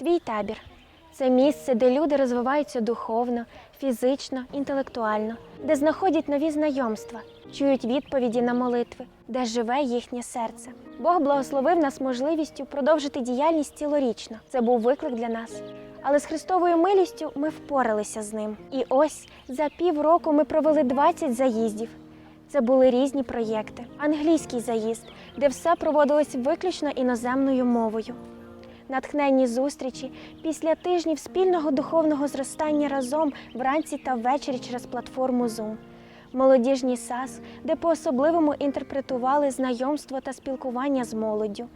Твій табір це місце, де люди розвиваються духовно, фізично, інтелектуально, де знаходять нові знайомства, чують відповіді на молитви, де живе їхнє серце. Бог благословив нас можливістю продовжити діяльність цілорічно. Це був виклик для нас. Але з Христовою милістю ми впоралися з ним. І ось за півроку ми провели 20 заїздів. Це були різні проєкти. Англійський заїзд, де все проводилось виключно іноземною мовою. Натхненні зустрічі після тижнів спільного духовного зростання разом вранці та ввечері через платформу Zoom. Молодіжній САС, де по-особливому інтерпретували знайомство та спілкування з молоддю,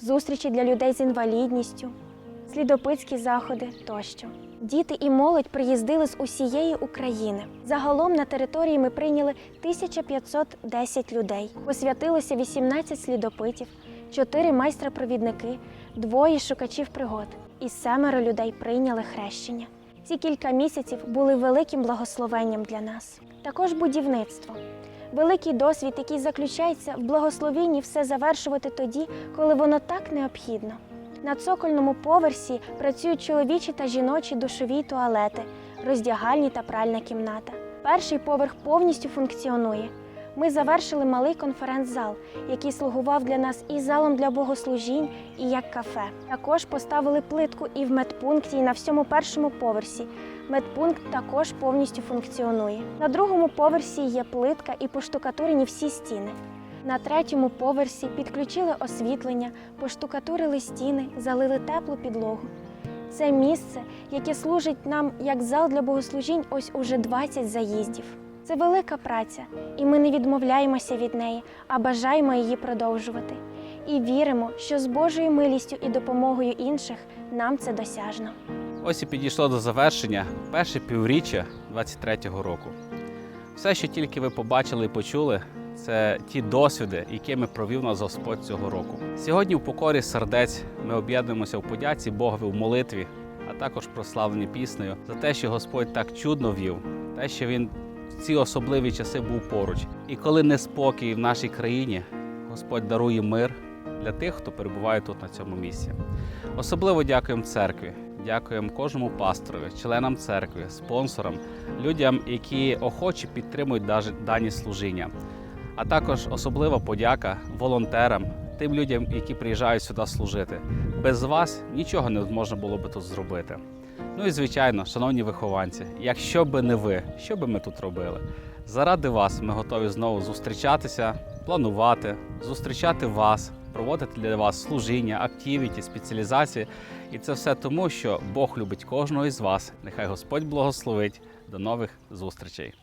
зустрічі для людей з інвалідністю, слідопитські заходи тощо. Діти і молодь приїздили з усієї України. Загалом на території ми прийняли 1510 людей. Посвятилося 18 слідопитів, 4 майстра-провідники, двоє шукачів пригод і семеро людей прийняли хрещення. Ці кілька місяців були великим благословенням для нас. Також будівництво. Великий досвід, який заключається в благословінні все завершувати тоді, коли воно так необхідно. На цокольному поверсі працюють чоловічі та жіночі душові туалети, роздягальні та пральна кімната. Перший поверх повністю функціонує. Ми завершили малий конференц-зал, який слугував для нас і залом для богослужінь, і як кафе. Також поставили плитку і в медпункті, і на всьому першому поверсі. Медпункт також повністю функціонує. На другому поверсі є плитка і поштукатурені всі стіни. На третьому поверсі підключили освітлення, поштукатурили стіни, залили теплу підлогу. Це місце, яке служить нам як зал для богослужінь, ось уже 20 заїздів. Це велика праця, і ми не відмовляємося від неї, а бажаємо її продовжувати. І віримо, що з Божою милістю і допомогою інших нам це досяжно. Ось і підійшло до завершення перше півріччя 23-го року. Все, що тільки ви побачили і почули, це ті досвіди, якими провів нас Господь цього року. Сьогодні в покорі сердець ми об'єднуємося в подяці Богові в молитві, а також прославлені піснею за те, що Господь так чудно вів, те, що він ці особливі часи був поруч. І коли неспокій в нашій країні, Господь дарує мир для тих, хто перебуває тут на цьому місці. Особливо дякуємо церкві, дякуємо кожному пасторові, членам церкви, спонсорам, людям, які охоче підтримують дані служіння. А також особлива подяка волонтерам, тим людям, які приїжджають сюди служити. Без вас нічого не можна було би тут зробити. Ну і звичайно, шановні вихованці, якщо би не ви, що би ми тут робили? Заради вас ми готові знову зустрічатися, планувати, зустрічати вас, проводити для вас служіння, активіті, спеціалізації. І це все тому, що Бог любить кожного із вас. Нехай Господь благословить. До нових зустрічей.